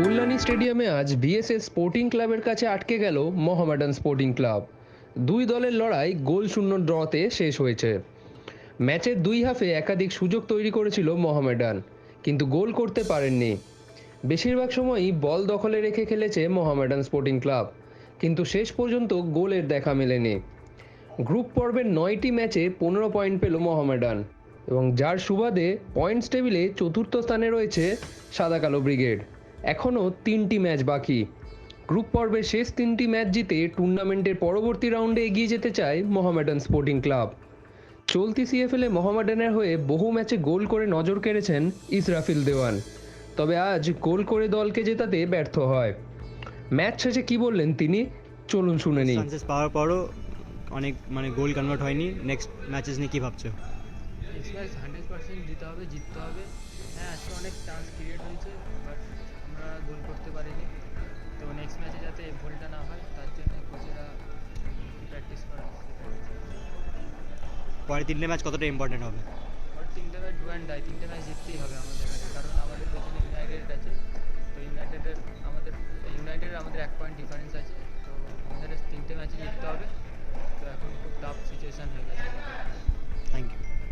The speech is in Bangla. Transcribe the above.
কল্যাণী স্টেডিয়ামে আজ বিএসএস স্পোর্টিং ক্লাবের কাছে আটকে গেল মোহামেডান স্পোর্টিং ক্লাব। দুই দলের লড়াই গোল শূন্য ড্রতে শেষ হয়েছে। ম্যাচের দুই হাফে একাধিক সুযোগ তৈরি করেছিল মোহামেডান, কিন্তু গোল করতে পারেননি। বেশিরভাগ সময়ই বল দখলে রেখে খেলেছে মোহামেডান স্পোর্টিং ক্লাব, কিন্তু শেষ পর্যন্ত গোলের দেখা মেলেনি। গ্রুপ পর্বের নয়টি ম্যাচে পনেরো পয়েন্ট পেল মোহামেডান এবং যার সুবাদে পয়েন্টস টেবিলে চতুর্থ স্থানে রয়েছে সাদা কালো ব্রিগেড। এখনও তিনটি ম্যাচ বাকি। গ্রুপ পর্বের শেষ তিনটি ম্যাচ জিতে টুর্নামেন্টের পরবর্তী রাউন্ডে এগিয়ে যেতে চায় মোহামেডান স্পোর্টিং ক্লাব। চলতি সিএফএলে মোহামেডানের হয়ে বহু ম্যাচে গোল করে নজর কেড়েছেন ইসরাফিল দেওয়ান। তবে আজ গোল করে দলকে জেতাতে ব্যর্থ হয়। ম্যাচ শেষে কি বললেন তিনি? চলুন শুনে নিই। চান্সেস পাওয়ার পরও অনেক মানে গোল কনভার্ট হয়নি। নেক্সট ম্যাচেস নিয়ে কী ভাবছ? নেক্সট ম্যাচ হান্ড্রেড পার্সেন্ট দিতে হবে জিততে হবে। হ্যাঁ আজকে অনেক চান্স ক্রিয়েট হয়েছে বাট আমরা গোল করতে পারিনি। তো নেক্সট ম্যাচে যাতে এই ভুলটা না হয় তার জন্য কোচেরা প্র্যাকটিস করা পরের তিনটে ম্যাচ কতটা ইম্পর্টেন্ট হবে? আর তিনটে ম্যাচ ডু অ্যান্ড ডাই তিনটে ম্যাচ জিততেই হবে আমাদের কাছে কারণ আমাদের পেছনে ইউনাইটেড আছে। তো ইউনাইটেডের আমাদের ইউনাইটেডের আমাদের এক পয়েন্ট ডিফারেন্স আছে। তো আমাদের তিনটে ম্যাচে জিততে হবে। তো এখন খুব টাফ